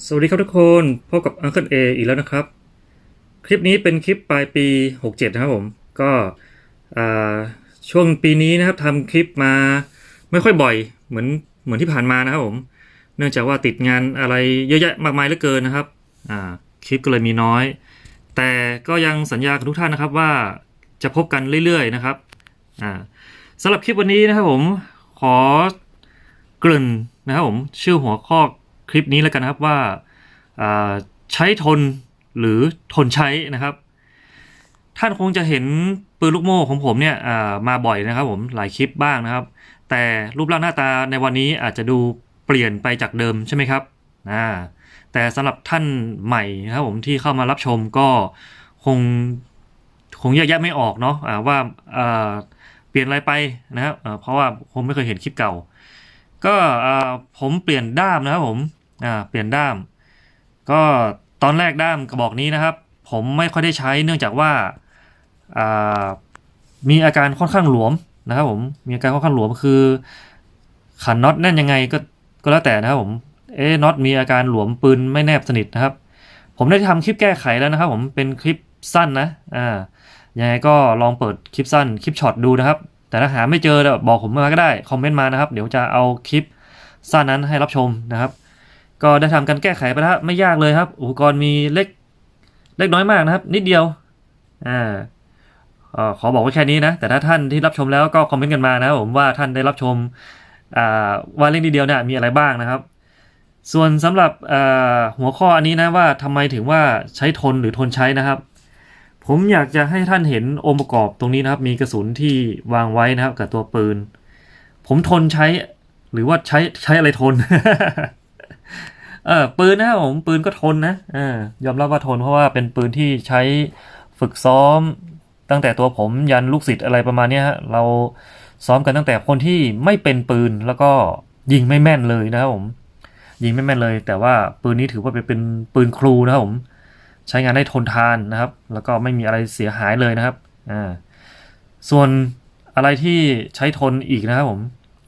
สวัสดีครับทุกคนพบกับ Uncle A อีกแล้วนะครับ คลิปนี้เป็นคลิปปลายปี 67 นะครับผม ก็ช่วงปีนี้นะครับทำคลิปมาไม่ค่อยบ่อยเหมือนเหมือนที่ผ่านมานะครับผม เนื่องจากว่าติดงานอะไรเยอะแยะมากมายเหลือเกินนะครับคลิปก็เลยมีน้อย แต่ก็ยังสัญญากับทุกท่านนะครับว่าจะพบกันเรื่อยๆนะครับสำหรับคลิปวันนี้นะครับผมขอเกริ่นนะครับผมชื่อหัวข้อ คลิปนี้แล้วกันนะครับว่าใช้ทนหรือทนใช้นะครับ ท่านคงจะเห็นปืนลูกโม่ของผมเนี่ยมาบ่อยนะครับผมหลายคลิปบ้างนะครับ แต่รูปร่างหน้าตาในวันนี้อาจจะดูเปลี่ยนไปจากเดิมใช่ไหมครับแต่สำหรับท่านใหม่นะครับผมที่เข้ามารับชมก็คงคงแยกแยะไม่ออกเนาะอ่าว่าเปลี่ยนอะไรไปนะครับเพราะว่าผมไม่เคยเห็นคลิปเก่า ก็ผมเปลี่ยนด้ามนะครับผมเปลี่ยนด้าม ก็ตอนแรกด้ามกระบอกนี้นะครับ ผมไม่ค่อยได้ใช้เนื่องจากว่ามีอาการค่อนข้างหลวมนะครับผมมีอาการค่อนข้างหลวมคือขันน็อตแน่นยังไงก็ก็แล้วแต่นะครับผมเอ๊น็อตมีอาการหลวมปืนไม่แนบสนิทนะครับ ผมได้ทำคลิปแก้ไขแล้วนะครับ ผมเป็นคลิปสั้นนะอ่ายังไงก็ลองเปิดคลิปสั้นคลิปช็อตดูนะครับ แต่ถ้าหาไม่เจอบอกผมมาก็ได้คอมเมนต์มานะครับ เดี๋ยวจะเอาคลิปสั้นนั้นให้รับชมนะครับ ก็ได้ทำการแก้ไขไปแล้วไม่ยากเลยครับ อุปกรณ์มีเล็กเล็กน้อยมากนะครับ นิดเดียวอ่าขอบอกไว้แค่นี้นะ แต่ถ้าท่านที่รับชมแล้วก็คอมเมนต์กันมานะผมว่าท่านได้รับชมว่าเล่นนิดเดียวเนี่ยมีอะไรบ้างนะครับ ส่วนสำหรับหัวข้ออันนี้นะว่าทำไมถึงว่าใช้ทนหรือทนใช้นะครับ ผมอยากจะให้ท่านเห็นองค์ประกอบตรงนี้นะครับ มีกระสุนที่วางไว้นะครับ กับตัวปืน ผมทนใช้ หรือว่าใช้ใช้อะไรทน เออปืนนะครับผมปืนก็ทนนะเออยอมรับว่าทนเพราะว่าเป็นปืนที่ใช้ฝึกซ้อม ตั้งแต่ตัวผมยันลูกศิษย์อะไรประมาณนี้ฮะเราซ้อมกันตั้งแต่คนที่ไม่เป็นปืนแล้วก็ยิงไม่แม่นเลยนะครับผมยิงไม่แม่นเลย แต่ว่าปืนนี้ถือว่าเป็นปืนครูนะครับผม ใช้งานได้ทนทานนะครับ แล้วก็ไม่มีอะไรเสียหายเลยนะครับอ่าส่วนอะไรที่ใช้ทนอีกนะครับผม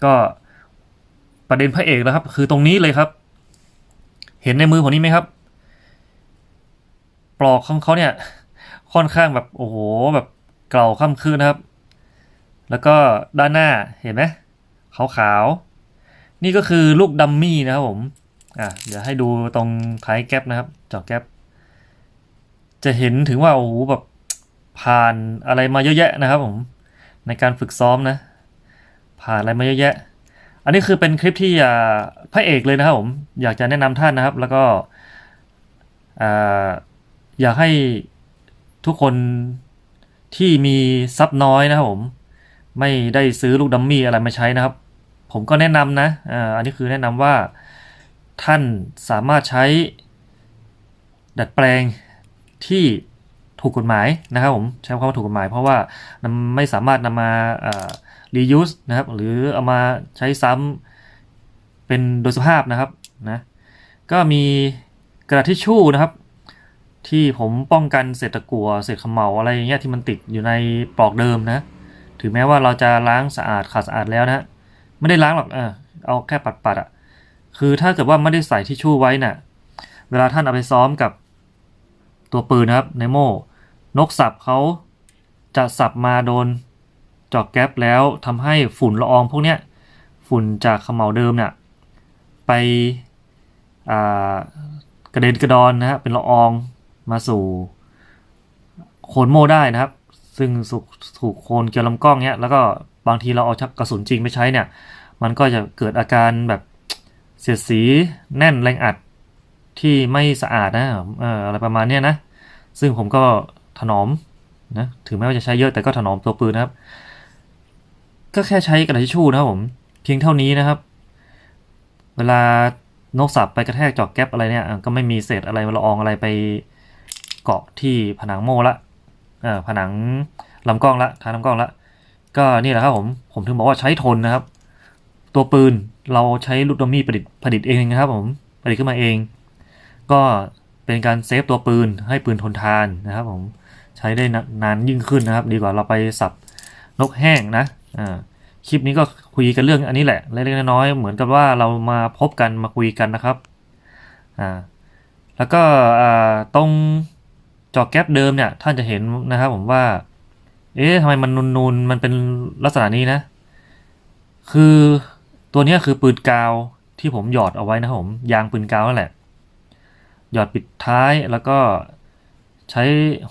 ก็ประเด็นพระเอกนะครับ คือตรงนี้เลยครับ เห็นในมือผมนี้ไหมครับ ปลอกของเขาเนี่ย ค่อนข้างแบบโอ้โหแบบเกลาค่ำคืนนะครับ แล้วก็ด้านหน้าเห็นไหมขาวขาวๆนี่ก็คือลูกดัมมี่นะครับผมอะเดี๋ยวให้ดูตรงท้ายแก๊ปนะครับจอแก๊ป จะเห็นถึงว่าโอ้โหแบบผ่านอะไรมาเยอะแยะนะครับผมในการฝึกซ้อมนะ ผ่านอะไรมาเยอะแยะ อันนี้คือเป็นคลิปที่อ่าพระเอกเลยนะครับผมอยากจะแนะนำท่านนะครับ แล้วก็ออยากให้ทุกคนที่มีทรัพย์น้อยนะครับผมไม่ได้ซื้อลูกดัมมี่อะไรมาใช้นะครับ ผมก็แนะนำนะออันนี้คือแนะนำว่าท่านสามารถใช้ดัดแปลง ที่ถูกกฎหมายนะครับผมใช้คำว่าถูกกฎหมาย เพราะว่ามันไม่สามารถนำมาอ่า reuse นะครับ หรือเอามาใช้ซ้ำเป็นโดยสภาพนะครับนะก็มีกระดาษทิชชู่นะครับ ที่ผมป้องกันเศษตะกั่วเศษขมเหลาอะไรอย่างเงี้ยที่มันติดอยู่ในปลอกเดิมนะ ถึงแม้ว่าเราจะล้างสะอาดขัดสะอาดแล้วนะไม่ได้ล้างหรอกเออเอาแค่ปัดๆอะ่ะคือถ้าเกิดว่าไม่ได้ใส่ทิชชู่ไว้น่ะ เวลาท่านเอาไปซ้อมกับ ตัวปืนนะครับในโม่นกสับเขาจะสับมาโดนจอกแก๊ปแล้วทำให้ฝุ่นละอองพวกเนี้ยฝุ่นจากเขมเหลาเดิมเนี่ยไปกระเด็นกระดอนนะฮะเป็นละอองมาสู่โคนโม่ได้นะครับ ซึ่งสุถูกโคนเกลี่ยวลำกล้องเนี้ยแล้วก็บางทีเราเอาชักกระสุนจริงไปใช้เนี่ย มันก็จะเกิดอาการแบบเสียดสีแน่นแรงอัด ที่ไม่สะอาดนะอออะไรประมาณเนี้ยนะ ซึ่งผมก็ถนอมนะถึงแม้ว่าจะใช้เยอะแต่ก็ถนอมตัวปืนนะครับ ก็แค่ใช้กระดาษทิชชู่นะครับผมเพียงเท่านี้นะครับ เวลานกสับไปกระแทกจอกแก๊ปอะไรเนี่ยก็ไม่มีเศษอะไรละอองอะไรไปเกาะที่ผนังโม่ละผนังลำกล้องละทางลำกล้องละก็นี่แหละครับผมผมถึงบอกว่าใช้ทนนะครับ ตัวปืนเราใช้ลูกดอมมี่ประดิษฐ์ผลิตเองนะครับผมผลิตขึ้นมาเอง ก็เป็นการเซฟตัวปืนให้ปืนทนทานนะครับผมใช้ได้นานยิ่งขึ้นนะครับ ดีกว่าเราไปสับนกแห้งนะอ่าคลิปนี้ก็คุยกันเรื่องอันนี้แหละเล็กๆน้อยๆเหมือนกับว่าเรามาพบกันมาคุยกันนะครับอ่าแล้วก็อ่าตรงจอแก๊ปเดิมเนี่ยท่านจะเห็นนะครับผมว่า เอ๊ะทำไมมันนูนๆมันเป็นลักษณะนี้นะ คือตัวนี้คือปืนกาวที่ผมหยอดเอาไว้นะครับผมยางปืนกาวนั่นแหละ หยอดปิดท้ายแล้วก็ใช้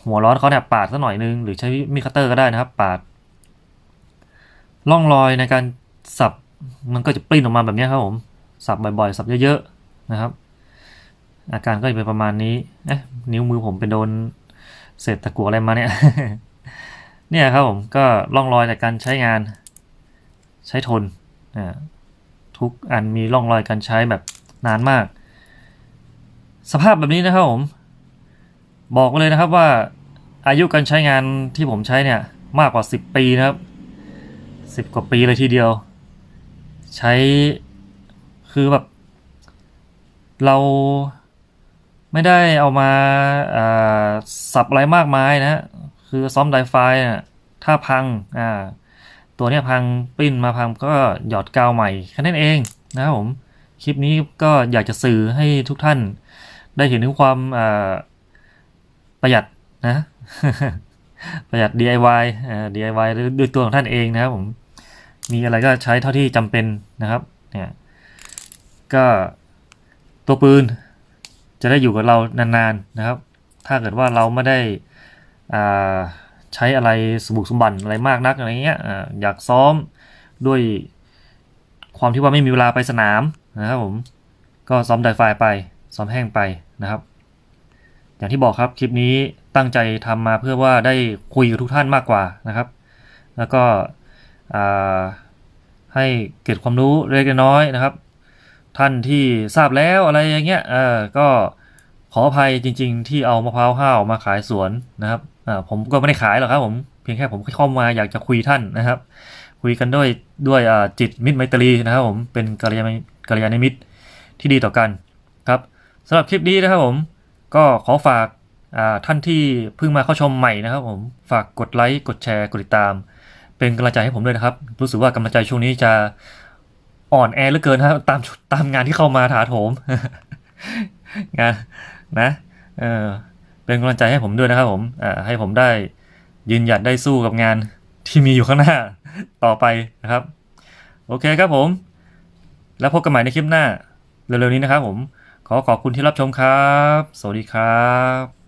หัวร้อนเขาเนี่ยปาดสักหน่อยนึง หรือใช้มีคัตเตอร์ก็ได้นะครับ ปาดร่องรอยในการสับมันก็จะปริ้นออกมาแบบนี้ครับผม สับบ่อยๆ สับเยอะๆนะครับ อาการก็จะเป็นประมาณนี้เอ๊ะนิ้วมือผมไปโดนเศษตะกั่วอะไรมาเนี่ย เนี่ยครับผมก็ร่องรอยจากการใช้งาน ใช้ทนทุกอันมีร่องรอยการใช้แบบนานมาก สภาพแบบนี้นะครับผม บอกเลยนะครับว่าอายุการใช้งานที่ผมใช้เนี่ยมากกว่า 10 ปีนะครับ 10 กว่าปีเลยทีเดียว ใช้คือแบบ เราไม่ได้เอามาาสับอะไรมากมายนะฮะคือซ้อมไดไฟน่ะถ้าพังอ่าตัวเนี้ยพังปิ้นมาพังก็หยอดกาวใหม่แค่นั้นเองนะครับผม คลิปนี้ก็อยากจะสื่อให้ทุกท่าน ได้เห็นถึงความประหยัดนะ ประหยัด DIY DIY ด้วยด้วยตัวของท่านเองนะครับผม มีอะไรก็ใช้เท่าที่จำเป็นนะครับ เนี่ย ก็ตัวปืนจะได้อยู่กับเรานานๆนะครับ ถ้าเกิดว่าเราไม่ได้ใช้อะไรสมบุกสมบันอะไรมากนักอะไรเงี้ยออยากซ้อมด้วยความที่ว่าไม่มีเวลาไปสนามนะครับผม ก็ซ้อมไดไฟไป ซ้อมแห้งไปนะครับ อย่างที่บอกครับคลิปนี้ตั้งใจทำมาเพื่อว่าได้คุยกับทุกท่านมากกว่านะครับ แล้วก็ให้เกิดความรู้เล็กน้อยนะครับ ท่านที่ทราบแล้วอะไรอย่างเงี้ยเออก็ขออภัยจริง ๆ ที่เอามะพร้าวห้าวมาขายสวนนะครับผมก็ไม่ได้ขายหรอกครับผมเพียงแค่ผมเข้ามาอยากจะคุยท่านนะครับ คุยกันด้วยด้วยจิตมิตรไมตรีนะครับผมเป็นกัลยาณกัลยาณมิตรที่ดีต่อกันครับ สำหรับคลิปนี้นะครับผม ก็ขอฝากท่านที่เพิ่งมาเข้าชมใหม่นะครับผมฝากกดไลค์กดแชร์กดติดตาม เป็นกำลังใจให้ผมด้วยนะครับ รู้สึกว่ากำลังใจช่วงนี้จะอ่อนแอเหลือเกินครับตามตามงานที่เข้ามาถาโถมงานนะเออเป็นกำลังใจให้ผมด้วยนะครับผมอ่าให้ผมได้ยืนหยัดได้สู้กับงานที่มีอยู่ข้างหน้าต่อไปนะครับ โอเคครับผม แล้วพบกันใหม่ในคลิปหน้า เร็วๆนี้นะครับผม ขอขอบคุณที่รับชมครับ สวัสดีครับ